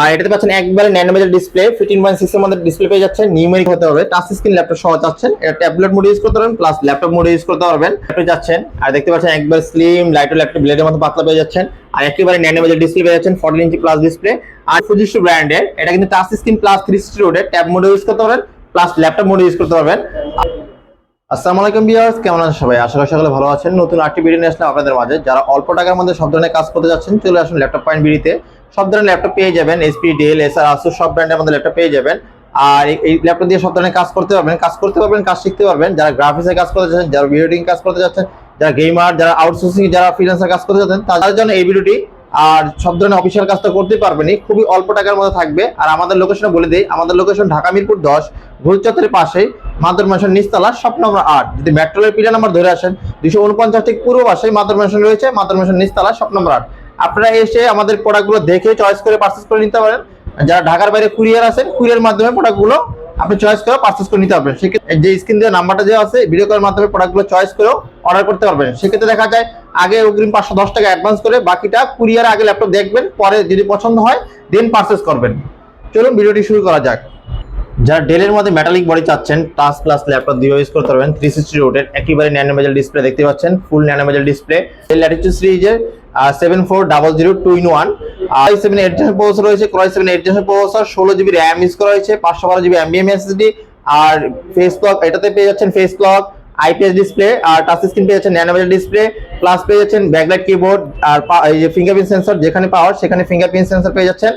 আর এটাতে পাচ্ছেন একবারে ন্যানোমেজার ডিসপ্লে ফিফটিন পয়েন্ট সিক্স এর মধ্যে ডিসপ্লে পেয়ে যাচ্ছেন নিউমেরিক হতে হবে। টাচ স্ক্রিন ল্যাপটপ সহ যাচ্ছেন এটা ট্যাবলেট মোড ইউজ করতে পারবেন প্লাস ল্যাপটপ মোড ইউজ করতে পারবেন। ল্যাপটপ যাচ্ছেন, আর দেখতে পাচ্ছেন একবার স্লিম লাইটো ল্যাপটপ ব্লেডের মতো পাতলা পেয়ে যাচ্ছেন। আর একেবারে ন্যানোমেজার ডিসপ্লে পেয়ে যাচ্ছেন ফোরটিন ইঞ্চি প্লাস ডিসপ্লে আর ফুজিস্টু ব্র্যান্ডের এটা কিন্তু touch screen plus three sixty রোডের ট্যাব মোড ইউজ করতে পারবেন প্লাস ল্যাপটপ মোড ইউজ করতে পারবেন। আসসালামু আলাইকুম ভিউয়ার্স কেমন আছেন সবাই? আশা করি সকলে ভালো আছেন। নতুন আরেকটি ভিডিও নিয়ে আসলাম আপনাদের মাঝে। যারা অল্প টাকার মধ্যে সব ধরনের কাজ করতে যাচ্ছেন, চলে আসুন ল্যাপটপ পয়েন্ট বিডিতে সব ধরনের ল্যাপটপ পেয়ে যাবেন এসপি ডেল এসআর আসুস সব ব্র্যান্ডের মধ্যে ল্যাপটপ পেয়ে যাবেন। আর এই- ল্যাপটপ দিয়ে সব ধরনের কাজ করতে পারবেন, কাজ করতে পারবেন, কাজ শিখতে পারবেন। যারা গ্রাফিক্সের কাজ করতে যাচ্ছেন যারা ভিডিও কাজ করতে যাচ্ছেন যারা গেমার যারা আউটসোর্সিং যারা ফ্রিল্যান্সার কাজ করতে যাচ্ছেন তাদের জন্য এই ভিডিওটি আর সব ধরনের অফিসিয়াল কাজটা করতে পারবেনই। খুবই অল্প টাকার মধ্যে থাকবে। আর আমাদের লোকেশনে বলে দিই, আমাদের লোকেশন ঢাকা মিরপুর দশ ভুলচত্বরের পাশেই মাদর ম্যানশন নিচতলা শপ নম্বর আট। যদি মেট্রোলের পিলা নাম্বার ধরে আসেন দুশো উনপঞ্চাশ ঠিক পূর্ব পাশেই মাদর ম্যানশন রয়েছে, মাদর ম্যানশন নিচতলা শপ নম্বর আট। আপনারা এসে আমাদের প্রোডাক্টগুলো দেখে চয়েস করে পারচেস করে নিতে পারেন। যারা ঢাকার বাইরে কুরিয়ার আছেন কুরিয়ার মাধ্যমে প্রোডাক্টগুলো আপনি চয়েস করে পারচেস করে নিতে পারবেন। সেক্ষেত্রে যে স্ক্রিন দেওয়া নাম্বারটা দেওয়া আছে ভিডিও কলের মাধ্যমে প্রোডাক্টগুলো চয়েস করেও অর্ডার করতে পারবেন। সেক্ষেত্রে দেখা যায়, আগে অগ্রিম পাঁচশো দশ টাকা অ্যাডভান্স করে বাকিটা কুরিয়ার আগে ল্যাপটপ দেখবেন, পরে যদি পছন্দ হয় দেন পারচেস করবেন। চলুন ভিডিওটি শুরু করা যাক। যারা ডেলের মধ্যে মেটালিক বডি চাচ্ছেন টাচ প্লাস ল্যাপটপ দিয়ে ইউজ করতে পারবেন থ্রি সিক্সটি রোডের একেবারে ন্যানোমেজাল ডিসপ্লে দেখতে পাচ্ছেন ফুল ন্যানোমেজাল ডিসপ্লে এই ল্যাটিটিউড সিরিজের seven four double zero two in one I seven eight general processor রয়েছে ক্রয় সেভেন এইট জেনারেল প্রসেসর ষোলো জিবি র্যাম ইউজ করা হয়েছে, পাঁচশো বারো জিবি এমবিএম এসএসডি আর ফেস লক এটাতে পেয়ে যাচ্ছেন ফেস লক আইপিএস ডিসপ্লে আর টাচ স্ক্রিন পেয়ে যাচ্ছেন ন্যানোমেজাল ডিসপ্লে প্লাস পেয়ে যাচ্ছেন ব্যাকলাইট কিবোর্ড আর এই যে ফিঙ্গারপ্রিন্ট সেন্সর যেখানে পাওয়ার, সেখানে ফিঙ্গারপ্রিন্ট সেন্সর পেয়ে যাচ্ছেন।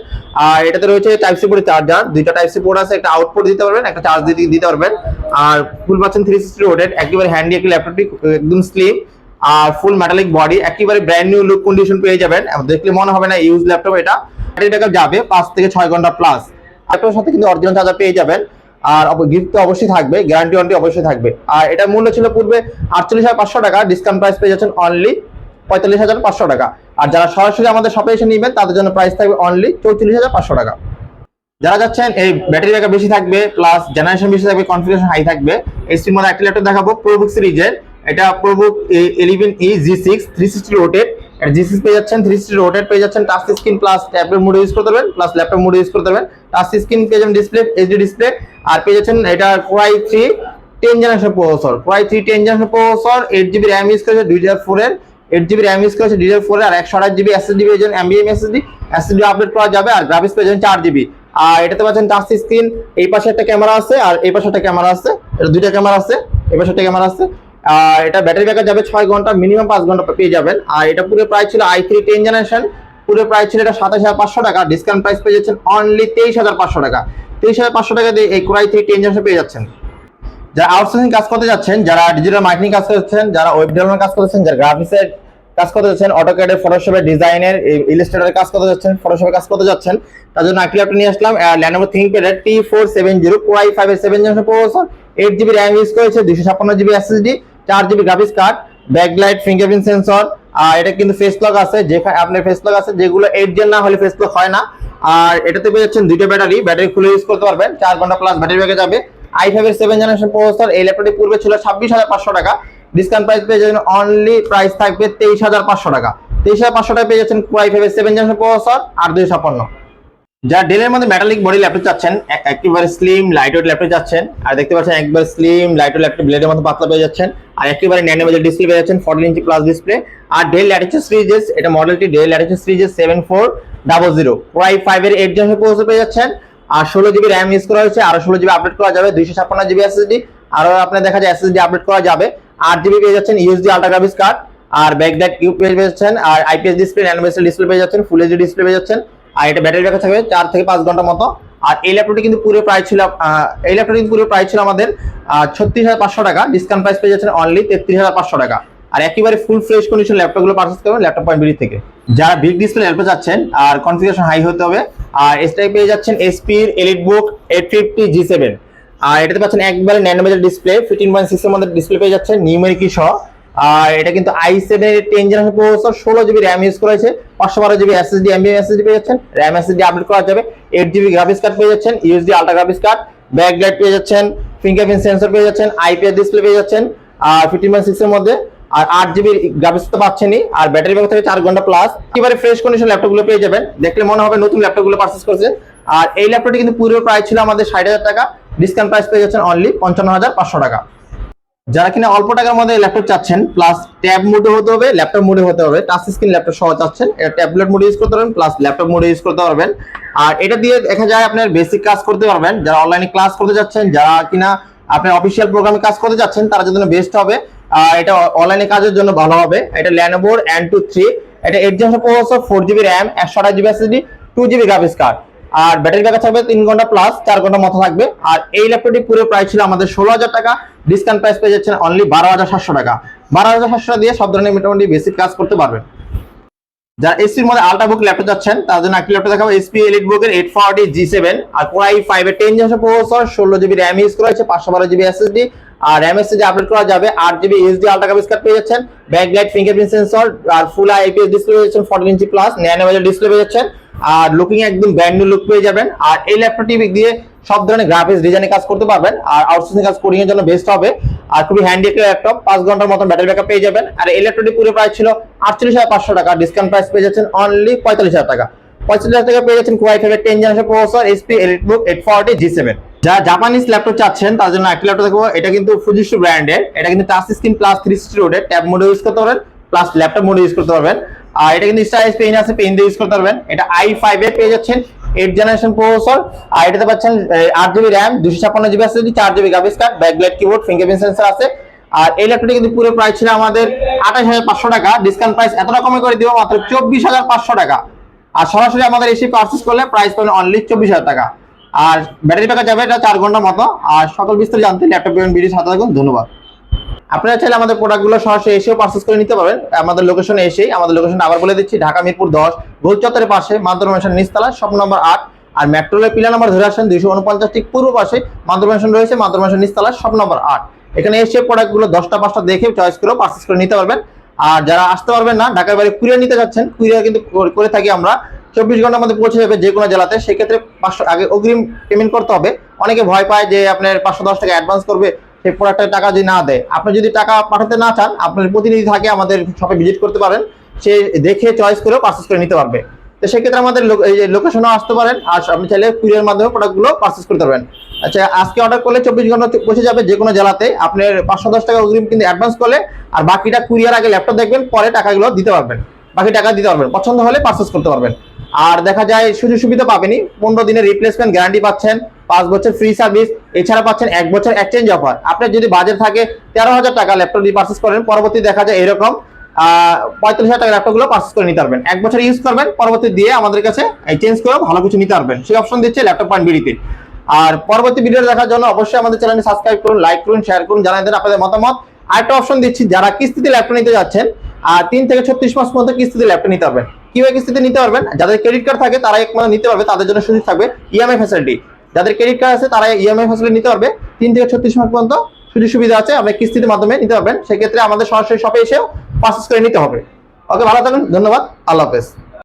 আর এটাতে রয়েছে টাইপ সি পোর্ট চার্জার দুইটা টাইপ সি পোর্ট আছে, একটা আউটপুট দিতে পারবেন, একটা চার্জ দিতে দিতে পারবেন। আর ফুল পাচ্ছেন থ্রি সিক্সটি রোডের একেবারে হ্যান্ডি একটি ল্যাপটপটি একদম স্লিম আর ফুল মেটালিক বডি একেবারে ব্র্যান্ড নিউ লুক কন্ডিশন পেয়ে যাবেন। দেখলে মনে হবে না ইউজ ল্যাপটপ এটা। ব্যাটারি যাবে পাঁচ থেকে ছয় ঘণ্টা প্লাস ল্যাপটপের সাথে কিন্তু অরিজিনাল চার্জার পেয়ে যাবেন। আর গিফট তো অবশ্যই থাকবে গ্যারান্টি ওয়ারেন্টি অবশ্যই থাকবে। আর এটা মূল্য ছিল পূর্বে আটচল্লিশ হাজার পাঁচশো টাকা ডিসকাউন্ট প্রাইস পেয়ে যাচ্ছেন অনলি পঁয়তাল্লিশ হাজার পাঁচশো টাকা। আর যারা সরাসরি আমাদের শপে এসে নেবেন, তাদের জন্য প্রাইস থাকবে অনলি চৌচল্লিশ হাজার পাঁচশো টাকা। যারা যাচ্ছেন, এই ব্যাটারি ব্যাকআপ বেশি থাকবে প্লাস জেনারেশন বেশি থাকবে কনফিগারেশন হাই থাকবে। এসটির মধ্যে একটা ল্যাপটপ দেখাবো প্রোবুক সিরিজের এটা ProBook eleven E G six three sixty rotate G six পেয়ে যাচ্ছেন থ্রি সিক্সটি রোটেড পেয়ে যাচ্ছেন touch screen plus tablet mode use করতে পারবেন প্লাস ল্যাপটপ মোড ইউজ করতে পারবেন টাচ স্ক্রিন পেয়ে যাবেন ডিসপ্লে এইচডি ডিসপ্লে আর পেয়ে যাচ্ছেন এটা core i three ten generation processor core i three ten generation processor eight GB RAM use করেছে, দুই হাজার ফোরের এইট জিবি র্যাম ইউজ করেছে, দুই হাজার ফোরের আর একশো আঠাশ জিবি এসএসডি পেয়ে যাবেন এমবিএম এসএসডি এসএসডি আপডেট করা যাবে, আর গ্রাফিক্স পেয়ে যাবেন চার জিবি আর এটাতে পাচ্ছেন টাচ স্ক্রিন এই পাশে একটা ক্যামেরা আছে, আর এই পাশে একটা ক্যামেরা আছে, এটা দুইটা ক্যামেরা আছে, এই পাশে একটা ক্যামেরা আছে। আর এটা ব্যাটারি ব্যাকআপ যাবে ছয় ঘণ্টা মিনিমাম পাঁচ ঘণ্টা পেয়ে যাবেন। আর এটা পুরো প্রাইস ছিল আই থ্রি টেন জেনারেশন পুরো প্রাইস ছিল এটা সাতাশ হাজার পাঁচশো টাকা। ডিসকাউন্ট প্রাইস পেয়ে যাচ্ছেন অনলি তেইশ হাজার পাঁচশো টাকা। তেইশ হাজার পাঁচশো টাকা দিয়ে এই কোরাই থ্রি টেন জেনারেশন পেয়ে যাচ্ছেন। যারা আউটসোর্সিং কাজ করতে যাচ্ছেন, যারা ডিজিটাল মার্কেটিং কাজ করছেন যারা ওয়েব ডেভেলপমেন্ট কাজ করতেছেন যারা গ্রাফিক্সের কাজ করতে যাচ্ছেন অটোক্যাডের ফটোশপের ডিজাইনের ইলাস্ট্রেটরের কাজ করতে যাচ্ছেন ফটোশপের কাজ করতে যাচ্ছেন, তার জন্য একটি ল্যাপটপ নিয়ে আসলাম Lenovo ThinkPad T four seven zero core i ফাইভের seven generation processor eight GB RAM use করেছে দুশো ছাপ্পান্ন জিবি এসএসডি চার GB graphics card backlight fingerprint sensor আর এটা কিন্তু ফেস লক আছে যেখানে আপনার ফেস লক আছে, যেগুলো এইট জেন না হলে ফেস লক হয় না। আর এটাতে পেয়ে যাচ্ছেন দুইটা ব্যাটারি ব্যাটারি খুলে ইউজ করতে পারবেন, চার ঘণ্টা প্লাস ব্যাটারি ব্যাকে যাবে। আই ফাইভ এর সেভেন জেনারেশন প্রসেসর এই ল্যাপটপটি পূর্বে ছিল ছাব্বিশ হাজার পাঁচশো টাকা। ডিসকাউন্ট প্রাইস পেয়ে যাবেন অনলি প্রাইস থাকবে তেইশ হাজার পাঁচশো টাকা। তেইশ হাজার পাঁচশো টাকা পেয়ে যাচ্ছেন আই ফাইভ এর সেভেন জেনারেশন প্রসেসর আর দুই ছাপ্পান্ন। যারা ডেলের মধ্যে মেটালিক বডি ল্যাপটপ চাচ্ছেন একেবারে স্লিম লাইটওয়েট ল্যাপটপ চাচ্ছেন, আর দেখতে পাচ্ছেন একবার স্লিম লাইটওয়েট ল্যাপটপ ব্লেডের মধ্যে পাতলা পেয়ে যাচ্ছেন, আর একেবারে ন্যানোমেজার ডিসপ্লে পেয়ে যাচ্ছেন ফোরটিন ইঞ্চি প্লাস ডিসপ্লে আর ডেল ল্যাটিচিউড সিরিজেস এটা মডেলটি Dell Latitude series seven four double zero Y five এর এইট জেনারেশন প্রসেসর পেয়ে যাচ্ছেন, আর ষোলো জিবি র্যাম ইউজ করা হয়েছে, আরও ষোলো জিবি আপডেট করা যাবে, দুইশো ছাপ্পান্ন জিবি এসএসডি আরও আপনার দেখা যায় এসএসডি আপডেট করা যাবে, আট জিবি পেয়ে যাচ্ছেন ইউএসডি আল্ট্রা গ্রাফিক্স কার্ড আর ব্যাকডাট ইউ পেয়ে যাচ্ছেন, আর আইপিএস ডিসপ্লে ন্যানোমেজার ডিসপ্লে পেয়ে যাচ্ছেন ফুল এইচডি ডিসপ্লে পেয়ে যাচ্ছেন আর এটা ব্যাটারি ব্যাকআপ থাকবে চার থেকে পাঁচ ঘণ্টার মতো। আর এই ল্যাপটপটি কিন্তু পুরো প্রাইস ছিল এই ল্যাপটপটি কিন্তু পুরো প্রাইস ছিল আমাদের ছত্রিশ হাজার পাঁচশো টাকা। ডিসকাউন্ট প্রাইস পেয়ে যাচ্ছেন অনলি তেত্রিশ হাজার পাঁচশো টাকা। আর একেবারে ফুল ফ্রেশ কন্ডিশন ল্যাপটপগুলো পারচেস করবেন ল্যাপটপ পয়েন্ট বিডি থেকে। যারা বিগ ডিসপ্লে ল্যাপটপ যাচ্ছেন, আর কনফিগারেশন হাই হতে হবে, আর এসটাই পেয়ে যাচ্ছেন এসপির EliteBook eight fifty G seven আর এটাতে পাচ্ছেন একবারে ন্যানোমেজার ডিসপ্লে ফিফটিন পয়েন্ট সিক্স এর মধ্যে ডিসপ্লে পেয়ে যাচ্ছেন নিউমেরিকি সহ। আর এটা কিন্তু I seven ten generation processor ষোলো জিবি র্যাম ইউজ করেছে, পাঁচশো বারো জিবি এসএসডি এমবি এসএসডি পেয়ে যাচ্ছেন। র্যাম এসএসডি আপডেট করা যাবে। এইট জিবি গ্রাফিক্স কার্ড পেয়ে যাচ্ছেন UHD ultra graphics card backlight পেয়ে যাচ্ছেন ফিঙ্গারপ্রিন্ট সেন্সর পেয়ে যাচ্ছেন আইপিএস ডিসপ্লে পেয়ে যাচ্ছেন, আর ফিফটিন পয়েন্ট সিক্স এর মধ্যে, আর আট জিবি গ্রাফিক্স তো পাচ্ছেনই, আর ব্যাটারি ব্যাকআপ থেকে চার ঘণ্টা প্লাস একেবারে ফ্রেশ কন্ডিশন ল্যাপটপগুলো পেয়ে যাবেন। দেখলে মনে হবে নতুন ল্যাপটপগুলো পারচেস করছেন। আর এই ল্যাপটপটি কিন্তু পুরো প্রাইস ছিল আমাদের ষাট হাজার টাকা ডিসকাউন্ট প্রাইস পেয়ে যাচ্ছেন অনলি পঞ্চান্ন হাজার পাঁচশো টাকা। যারা কিনা অল্প টাকার মধ্যে ল্যাপটপ চাচ্ছেন প্লাস ট্যাব মোডে হতে হবে ল্যাপটপ মোডে হতে হবে টাচ স্ক্রিন ল্যাপটপ সহ চাচ্ছেন। এটা ট্যাবলেট মোডে ইউজ করতে পারবেন প্লাস ল্যাপটপ মোডে ইউজ করতে পারবেন। আর এটা দিয়ে দেখা যায় আপনার বেসিক কাজ করতে পারবেন। যারা অনলাইনে ক্লাস করতে যাচ্ছেন যারা কিনা আপনার অফিসিয়াল প্রোগ্রামে কাজ করতে যাচ্ছেন তার জন্য বেস্ট হবে। আর এটা অনলাইনে কাজের জন্য ভালো হবে। এটা ল্যানোভোর এন টু থ্রি এটা eight generation processor four GB RAM একশো আঠাশ GB SSD two GB graphics card আর ব্যাটারি ব্যাকআপ থাকবে তিন ঘণ্টা প্লাস চার ঘণ্টা মতো থাকবে। আর এই ল্যাপটপটি পুরো প্রাইস ছিল আমাদের ষোলো হাজার টাকা। ডিসকাউন্ট প্রাইস পেয়ে যাচ্ছেন অনলি বারো হাজার সাতশো টাকা। বারো হাজার সাতশো টাকা দিয়ে সব ধরনের মোটামুটি বেসিক কাজ করতে পারবেন। যারা এসপির মধ্যে আলট্রা বুক ল্যাপটপ যাচ্ছেন তার জন্য একটি ল্যাপটপ দেখাবো। এসপি এলিট বুকের এইট ফর্টি জি সেভেন আর কোরাই ফাইভ এর টেন জেনারেশন প্রসেসর ষোলো জিবি র্যাম ইউজ করা হয়েছে, পাঁচশো বারো জিবি এসএসডি আর র্যাম এসএসডি আপডেট করা যাবে। আট GB HD ultra graphics card পেয়ে যাচ্ছেন। ব্যাকলাইট ফিঙ্গারপ্রিন্ট সেন্সর আর ফুল আইপিএস ডিসপ্লে পেয়ে যাচ্ছেন fourteen inch plus nano display পেয়ে যাচ্ছেন। আর লুকিং একদম ব্র্যান্ড নিউ লুক পেয়ে যাবেন। আর এই ল্যাপটপটি দিয়ে সব ধরনের গ্রাফিক্স ডিজাইনে কাজ করতে পারবেন। আর আউটসোর্সিং কাজ কোডিং এর জন্য বেস্ট হবে। আর খুবই হ্যান্ডি একটা ল্যাপটপ পাঁচ ঘণ্টার মতো ব্যাটারি ব্যাকআপ পেয়ে যাবেন। আর এই ল্যাপটপটি পুরো প্রাইস ছিল আটচল্লিশ হাজার পাঁচশো টাকা। ডিসকাউন্ট প্রাইস পেয়ে যাচ্ছেন অনলি পঁয়তাল্লিশ হাজার টাকা। পঁয়তাল্লিশ হাজার টাকা পেয়ে যাচ্ছেন কোয়াই ফাইভের ten generation processor HP EliteBook eight forty G seven যারা জাপানিজ ল্যাপটপ চাচ্ছেন তার জন্য একটি ল্যাপটপ দেখব। এটা কিন্তু ফুজিস্টু ব্র্যান্ডের এটা কিন্তু touch screen plus three sixty রোডের ট্যাব মোডে ইউজ করতে পারবেন। প্লাস ল্যাপটপ মোডে ইউজ করতে পারবেন। আর এটা কিন্তু স্টাইলিশ পেন আছে পেন দিয়ে ইউজ করতে পারবেন। এটা আই ফাইভ এ পেয়ে যাচ্ছেন এইট জেনারেশন প্রসেসর আর এটাতে পাচ্ছেন আট জিবি র্যাম দুশো ছাপ্পান্ন জিবি আছে চার GB graphics card backlight keyboard fingerprint sensor আছে। আর এই ল্যাপটপটি কিন্তু পুরো প্রাইস ছিল আমাদের আঠাশ হাজার পাঁচশো টাকা। ডিসকাউন্ট প্রাইস এত রকমের করে দিব মাত্র চব্বিশ হাজার পাঁচশো টাকা। আর সরাসরি আমাদের এসে পারচেস করলে প্রাইস পাবেন অনলি চব্বিশ হাজার টাকা। আর ব্যাটারি ব্যাকআপ যাবে এটা চার ঘণ্টার মতো। আর সকল বিস্তারিত জানতে ল্যাপটপ ভিডিও সাথে থাকুন। ধন্যবাদ। আপনারা চাইলে আমাদের প্রোডাক্টগুলো সরাসরি এসেও পারচেস করে নিতে পারবেন। আমাদের লোকেশনে এসেই, আমাদের লোকেশন আবার বলে দিচ্ছি, ঢাকা মিরপুর দশ গোল চত্বরের পাশে মাদ্র মেশন নিচতলা, শপ নম্বর আট। আর মেট্রোলের পিলা নম্বর ধরে আসেন দুইশো উনপঞ্চাশ, ঠিক পূর্ব পাশে মেশন রয়েছে মেশন নিচতলা, শপ নম্বর আট। এখানে এসে প্রোডাক্টগুলো দশটা, পাঁচটা দেখে চয়েস করে পারচেস করে নিতে পারবেন। আর যারা আসতে পারবেন না, ঢাকার বাইরে কুরিয়ার নিতে যাচ্ছেন, কুরিয়ার কিন্তু করে থাকি আমরা। চব্বিশ ঘণ্টার মধ্যে পৌঁছে যাবে যে কোনো জেলাতে, সেক্ষেত্রে পাঁচশো, আগে অগ্রিম পেমেন্ট করতে হবে। অনেকে ভয় পায় যে আপনার পাঁচশো দশ টাকা অ্যাডভান্স করবে সেই প্রোডাক্টের টাকা যদি না দেয়, আপনি যদি টাকা পাঠাতে না চান, আপনার প্রতিনিধি থাকে আমাদের শপে ভিজিট করতে পারেন, সে দেখে চয়েস করেও পারচেস করে নিতে পারবে। তো সেক্ষেত্রে আমাদের লোকেশনেও আসতে পারেন, আর আপনি চাইলে কুরিয়ার মাধ্যমে প্রোডাক্টগুলো পারচেস করতে পারবেন। আচ্ছা আজকে অর্ডার করলে চব্বিশ ঘণ্টা পৌঁছে যাবে যে কোনো জেলাতে, আপনার পাঁচশো দশ টাকা অগ্রিম কিন্তু অ্যাডভান্স করলে, আর বাকিটা কুরিয়ার আগে ল্যাপটপ দেখবেন, পরে টাকাগুলো দিতে পারবেন। বাকি টাকা দিতে পারবেন। পছন্দ হলে পারচেস করতে পারবেন। আর দেখা যায়, সুযোগ সুবিধা পাবেনি। পনেরো দিনের রিপ্লেসমেন্ট গ্যারান্টি পাচ্ছেন, পাঁচ বছর ফ্রি সার্ভিস এছাড়া পাচ্ছেন এক বছর এক্সচেঞ্জ অফার আপনার যদি বাজেট থাকে, তেরো হাজার টাকা ল্যাপটপ দিয়ে পারচেস করেন, পরবর্তী দেখা যায় এরকম পঁয়তাল্লিশ হাজার টাকা ল্যাপটপগুলো পারচেস করে নিতে পারবেন। এক বছর ইউজ করবেন, পরবর্তী দিয়ে আমাদের কাছে চেঞ্জ করে ভালো কিছু নিতে পারবেন। সেই অপশন দিচ্ছে ল্যাপটপ পয়েন্ট বিডিতে। আর পরবর্তী ভিডিও দেখার জন্য অবশ্যই আমাদের চ্যানেলটি সাবস্ক্রাইব করুন লাইক করুন শেয়ার করুন জানাই দেন আপনাদের মতামত। আরেকটা অপশন দিচ্ছি, যারা কিস্তিতে ল্যাপটপ নিতে যাচ্ছেন আর তিন থেকে ছত্রিশ মাস পর্যন্ত কিস্তিতে ল্যাপটপ নিতে পারবেন। কীভাবে কিস্তিতে নিতে পারবেন? যাদের ক্রেডিট কার্ড থাকে তারা এক মাস নিতে পারবে, তাদের জন্য সুযোগ থাকবে ইএমআই ফ্যাসিলিটি যাদের ক্রেডিট কার্ড আছে তারা ইএমআই ফ্যাসিলিটি নিতে পারবে। তিন থেকে ছত্রিশ মাস পর্যন্ত সুযোগ সুবিধা আছে, আপনি কিস্তির মাধ্যমে নিতে পারবেন। সেক্ষেত্রে আমাদের সরাসরি শপে এসেও পারচেস করে নিতে হবে। ওকে, ভালো থাকুন, ধন্যবাদ, আল্লাহ হাফেজ।